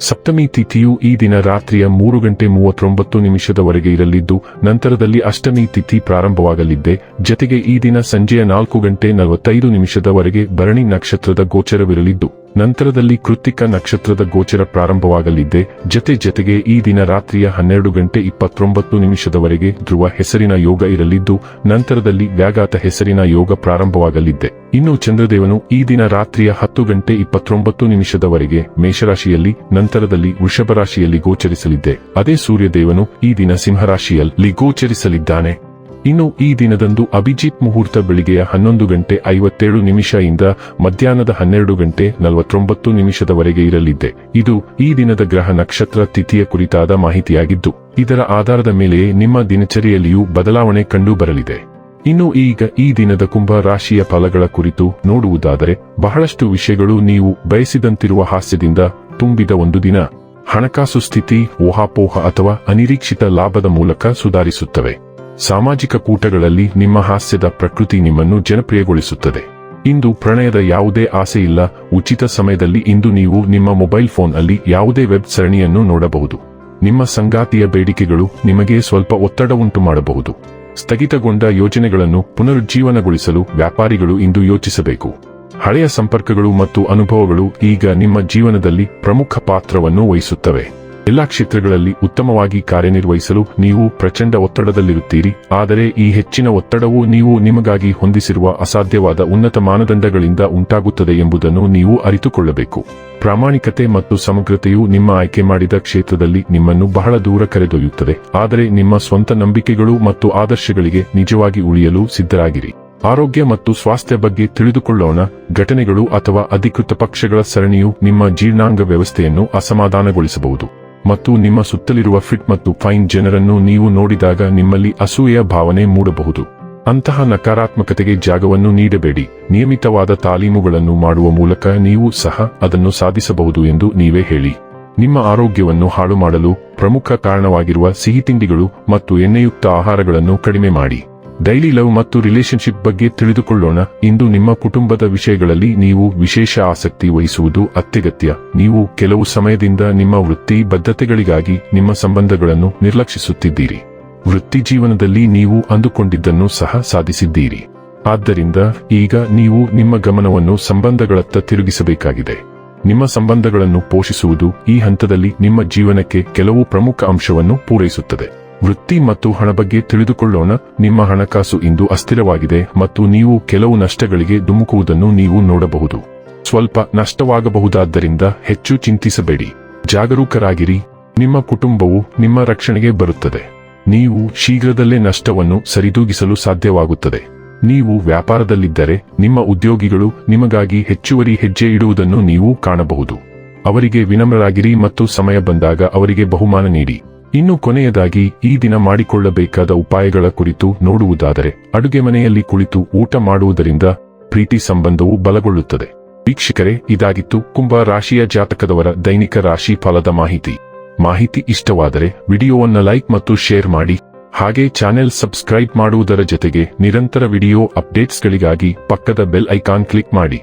ಸಪ್ತಮಿ ತಿಥಿಯು ಈ ದಿನ ರಾತ್ರಿಯ ಮೂರು ಗಂಟೆ ಮೂವತ್ತೊಂಬತ್ತು ನಿಮಿಷದವರೆಗೆ ಇರಲಿದ್ದು, ನಂತರದಲ್ಲಿ ಅಷ್ಟಮಿ ತಿಥಿ ಪ್ರಾರಂಭವಾಗಲಿದ್ದೆ. ಜತೆಗೆ ಈ ದಿನ ಸಂಜೆಯ ನಾಲ್ಕು ಗಂಟೆ ನಲವತ್ತೈದು ನಿಮಿಷದವರೆಗೆ ಭರಣಿ ನಕ್ಷತ್ರದ ಗೋಚರವಿರಲಿದ್ದು. ನಂತರದಲ್ಲಿ ಕೃತ್ತಿಕ ನಕ್ಷತ್ರದ ಗೋಚರ ಪ್ರಾರಂಭವಾಗಲಿದ್ದೆ ಜತೆ ಜತೆಗೆ ಈ ದಿನ ರಾತ್ರಿಯ ಹನ್ನೆರಡು ಗಂಟೆ ಇಪ್ಪತ್ತೊಂಬತ್ತು ನಿಮಿಷದವರೆಗೆ ಧ್ರುವ ಹೆಸರಿನ ಯೋಗ ಇರಲಿದ್ದು, ನಂತರದಲ್ಲಿ ವ್ಯಾಘಾತ ಹೆಸರಿನ ಯೋಗ ಪ್ರಾರಂಭವಾಗಲಿದ್ದೆ ಇನ್ನು ಚಂದ್ರದೇವನು ಈ ದಿನ ರಾತ್ರಿಯ ಹತ್ತು ಗಂಟೆ ಇಪ್ಪತ್ತೊಂಬತ್ತು ನಿಮಿಷದವರೆಗೆ ಮೇಷರಾಶಿಯಲ್ಲಿ, ನಂತರದಲ್ಲಿ ವೃಷಭ ರಾಶಿಯಲ್ಲಿ ಗೋಚರಿಸಲಿದ್ದೆ ಅದೇ ಸೂರ್ಯದೇವನು ಈ ದಿನ ಸಿಂಹರಾಶಿಯಲ್ಲಿ ಗೋಚರಿಸಲಿದ್ದಾನೆ. ಇನ್ನು ಈ ದಿನದಂದು ಅಭಿಜಿತ್ ಮುಹೂರ್ತ ಬೆಳಿಗ್ಗೆಯ ಹನ್ನೊಂದು ಗಂಟೆ ಐವತ್ತೇಳು ನಿಮಿಷದಿಂದ ಮಧ್ಯಾಹ್ನದ ಹನ್ನೆರಡು ಗಂಟೆ ನಲವತ್ತೊಂಬತ್ತು ನಿಮಿಷದವರೆಗೆ ಇರಲಿದೆ. ಇದು ಈ ದಿನದ ಗ್ರಹ ನಕ್ಷತ್ರ ತಿಥಿಯ ಕುರಿತಾದ ಮಾಹಿತಿಯಾಗಿದ್ದು, ಇದರ ಆಧಾರದ ಮೇಲೆಯೇ ನಿಮ್ಮ ದಿನಚರಿಯಲ್ಲಿಯೂ ಬದಲಾವಣೆ ಕಂಡು ಬರಲಿದೆ ಇನ್ನು ಈಗ ಈ ದಿನದ ಕುಂಭ ರಾಶಿಯ ಫಲಗಳ ಕುರಿತು ನೋಡುವುದಾದರೆ, ಬಹಳಷ್ಟು ವಿಷಯಗಳು ನೀವು ಬಯಸಿದಂತಿರುವ ಹಾಸ್ಯದಿಂದ ತುಂಬಿದ ಒಂದು ದಿನ. ಹಣಕಾಸು ಸ್ಥಿತಿ, ಊಹಾಪೋಹ ಅಥವಾ ಅನಿರೀಕ್ಷಿತ ಲಾಭದ ಮೂಲಕ ಸುಧಾರಿಸುತ್ತವೆ. ಸಾಮಾಜಿಕ ಕೂಟಗಳಲ್ಲಿ ನಿಮ್ಮ ಹಾಸ್ಯದ ಪ್ರಕೃತಿ ನಿಮ್ಮನ್ನು ಜನಪ್ರಿಯಗೊಳಿಸುತ್ತದೆ. ಇಂದು ಪ್ರಣಯದ ಯಾವುದೇ ಆಸೆ ಇಲ್ಲ, ಉಚಿತ ಸಮಯದಲ್ಲಿ ಇಂದು ನೀವು ನಿಮ್ಮ ಮೊಬೈಲ್ ಫೋನ್ ಅಲ್ಲಿ ಯಾವುದೇ ವೆಬ್ ಸರಣಿಯನ್ನು ನೋಡಬಹುದು. ನಿಮ್ಮ ಸಂಗಾತಿಯ ಬೇಡಿಕೆಗಳು ನಿಮಗೆ ಸ್ವಲ್ಪ ಒತ್ತಡ ಉಂಟು ಮಾಡಬಹುದು ಸ್ಥಗಿತಗೊಂಡ ಯೋಜನೆಗಳನ್ನು ಪುನರುಜ್ಜೀವನಗೊಳಿಸಲು ವ್ಯಾಪಾರಿಗಳು ಇಂದು ಯೋಚಿಸಬೇಕು. ಹಳೆಯ ಸಂಪರ್ಕಗಳು ಮತ್ತು ಅನುಭವಗಳು ಈಗ ನಿಮ್ಮ ಜೀವನದಲ್ಲಿ ಪ್ರಮುಖ ಪಾತ್ರವನ್ನು ವಹಿಸುತ್ತವೆ. ಎಲ್ಲಾ ಕ್ಷೇತ್ರಗಳಲ್ಲಿ ಉತ್ತಮವಾಗಿ ಕಾರ್ಯನಿರ್ವಹಿಸಲು ನೀವು ಪ್ರಚಂಡ ಒತ್ತಡದಲ್ಲಿರುತ್ತೀರಿ. ಆದರೆ ಈ ಹೆಚ್ಚಿನ ಒತ್ತಡವು ನೀವು ನಿಮಗಾಗಿ ಹೊಂದಿಸಿರುವ ಅಸಾಧ್ಯವಾದ ಉನ್ನತ ಮಾನದಂಡಗಳಿಂದ ಉಂಟಾಗುತ್ತದೆ ಎಂಬುದನ್ನು ನೀವು ಅರಿತುಕೊಳ್ಳಬೇಕು. ಪ್ರಾಮಾಣಿಕತೆ ಮತ್ತು ಸಮಗ್ರತೆಯು ನಿಮ್ಮ ಆಯ್ಕೆ ಮಾಡಿದ ಕ್ಷೇತ್ರದಲ್ಲಿ ನಿಮ್ಮನ್ನು ಬಹಳ ದೂರ ಕರೆದೊಯ್ಯುತ್ತದೆ. ಆದರೆ ನಿಮ್ಮ ಸ್ವಂತ ನಂಬಿಕೆಗಳು ಮತ್ತು ಆದರ್ಶಗಳಿಗೆ ನಿಜವಾಗಿ ಉಳಿಯಲು ಸಿದ್ಧರಾಗಿರಿ. ಆರೋಗ್ಯ ಮತ್ತು ಸ್ವಾಸ್ಥ್ಯ ಬಗ್ಗೆ ತಿಳಿದುಕೊಳ್ಳೋಣ. ಘಟನೆಗಳು ಅಥವಾ ಅಧಿಕೃತ ಪಕ್ಷಗಳ ಸರಣಿಯು ನಿಮ್ಮ ಜೀರ್ಣಾಂಗ ವ್ಯವಸ್ಥೆಯನ್ನು ಅಸಮಾಧಾನಗೊಳಿಸಬಹುದು. ಮತ್ತು ನಿಮ್ಮ ಸುತ್ತಲಿರುವ ಫಿಟ್ ಮತ್ತು ಫೈನ್ ಜನರನ್ನು ನೀವು ನೋಡಿದಾಗ ನಿಮ್ಮಲ್ಲಿ ಅಸೂಯೆಯ ಭಾವನೆ ಮೂಡಬಹುದು. ಅಂತಹ ನಕಾರಾತ್ಮಕತೆಗೆ ಜಾಗವನ್ನು ನೀಡಬೇಡಿ. ನಿಯಮಿತವಾದ ತಾಲೀಮುಗಳನ್ನು ಮಾಡುವ ಮೂಲಕ ನೀವು ಸಹ ಅದನ್ನು ಸಾಧಿಸಬಹುದು ಎಂದು ನೀವೇ ಹೇಳಿ. ನಿಮ್ಮ ಆರೋಗ್ಯವನ್ನು ಹಾಳು ಮಾಡಲು ಪ್ರಮುಖ ಕಾರಣವಾಗಿರುವ ಸಿಹಿತಿಂಡಿಗಳು ಮತ್ತು ಎಣ್ಣೆಯುಕ್ತ ಆಹಾರಗಳನ್ನು ಕಡಿಮೆ ಮಾಡಿ. ಡೈಲಿ ಲವ್ ಮತ್ತು ರಿಲೇಶನ್ಶಿಪ್ ಬಗ್ಗೆ ತಿಳಿದುಕೊಳ್ಳೋಣ. ಇಂದು ನಿಮ್ಮ ಕುಟುಂಬದ ವಿಷಯಗಳಲ್ಲಿ ನೀವು ವಿಶೇಷ ಆಸಕ್ತಿ ವಹಿಸುವುದು ಅತ್ಯಗತ್ಯ. ನೀವು ಕೆಲವು ಸಮಯದಿಂದ ನಿಮ್ಮ ವೃತ್ತಿ ಬದ್ಧತೆಗಳಿಗಾಗಿ ನಿಮ್ಮ ಸಂಬಂಧಗಳನ್ನು ನಿರ್ಲಕ್ಷಿಸುತ್ತಿದ್ದೀರಿ. ವೃತ್ತಿ ಜೀವನದಲ್ಲಿ ನೀವು ಅಂದುಕೊಂಡಿದ್ದನ್ನು ಸಹ ಸಾಧಿಸಿದ್ದೀರಿ. ಆದ್ದರಿಂದ ಈಗ ನೀವು ನಿಮ್ಮ ಗಮನವನ್ನು ಸಂಬಂಧಗಳತ್ತ ತಿರುಗಿಸಬೇಕಾಗಿದೆ. ನಿಮ್ಮ ಸಂಬಂಧಗಳನ್ನು ಪೋಷಿಸುವುದು ಈ ಹಂತದಲ್ಲಿ ನಿಮ್ಮ ಜೀವನಕ್ಕೆ ಕೆಲವು ಪ್ರಮುಖ ಅಂಶವನ್ನು ಪೂರೈಸುತ್ತದೆ. ವೃತ್ತಿ ಮತ್ತು ಹಣ ಬಗ್ಗೆ ತಿಳಿದುಕೊಳ್ಳೋಣ. ನಿಮ್ಮ ಹಣಕಾಸು ಇಂದು ಅಸ್ಥಿರವಾಗಿದೆ ಮತ್ತು ನೀವು ಕೆಲವು ನಷ್ಟಗಳಿಗೆ ಧುಮುಕುವುದನ್ನು ನೀವು ನೋಡಬಹುದು. ಸ್ವಲ್ಪ ನಷ್ಟವಾಗಬಹುದಾದ್ದರಿಂದ ಹೆಚ್ಚು ಚಿಂತಿಸಬೇಡಿ. ಜಾಗರೂಕರಾಗಿರಿ. ನಿಮ್ಮ ಕುಟುಂಬವು ನಿಮ್ಮ ರಕ್ಷಣೆಗೆ ಬರುತ್ತದೆ. ನೀವು ಶೀಘ್ರದಲ್ಲೇ ನಷ್ಟವನ್ನು ಸರಿದೂಗಿಸಲು ಸಾಧ್ಯವಾಗುತ್ತದೆ. ನೀವು ವ್ಯಾಪಾರದಲ್ಲಿದ್ದರೆ ನಿಮ್ಮ ಉದ್ಯೋಗಿಗಳು ನಿಮಗಾಗಿ ಹೆಚ್ಚುವರಿ ಹೆಜ್ಜೆ ಇಡುವುದನ್ನು ನೀವು ಕಾಣಬಹುದು. ಅವರಿಗೆ ವಿನಮ್ರರಾಗಿರಿ ಮತ್ತು ಸಮಯ ಬಂದಾಗ ಅವರಿಗೆ ಬಹುಮಾನ ನೀಡಿ. ಇನ್ನು ಕೊನೆಯದಾಗಿ ಈ ದಿನ ಮಾಡಿಕೊಳ್ಳಬೇಕಾದ ಉಪಾಯಗಳ ಕುರಿತು ನೋಡುವುದಾದರೆ, ಅಡುಗೆ ಮನೆಯಲ್ಲಿ ಕುಳಿತು ಊಟ ಮಾಡುವುದರಿಂದ ಪ್ರೀತಿ ಸಂಬಂಧವು ಬಲಗೊಳ್ಳುತ್ತದೆ. ವೀಕ್ಷಕರೇ, ಇದಾಗಿತ್ತು ಕುಂಭ ರಾಶಿಯ ಜಾತಕದವರ ದೈನಿಕ ರಾಶಿ ಫಲದ ಮಾಹಿತಿ. ಮಾಹಿತಿ ಇಷ್ಟವಾದರೆ ವಿಡಿಯೋವನ್ನ ಲೈಕ್ ಮತ್ತು ಶೇರ್ ಮಾಡಿ, ಹಾಗೆ ಚಾನೆಲ್ ಸಬ್ಸ್ಕ್ರೈಬ್ ಮಾಡುವುದರ ಜೊತೆಗೆ ನಿರಂತರ ವಿಡಿಯೋ ಅಪ್ಡೇಟ್ಸ್ಗಳಿಗಾಗಿ ಪಕ್ಕದ ಬೆಲ್ ಐಕಾನ್ ಕ್ಲಿಕ್ ಮಾಡಿ.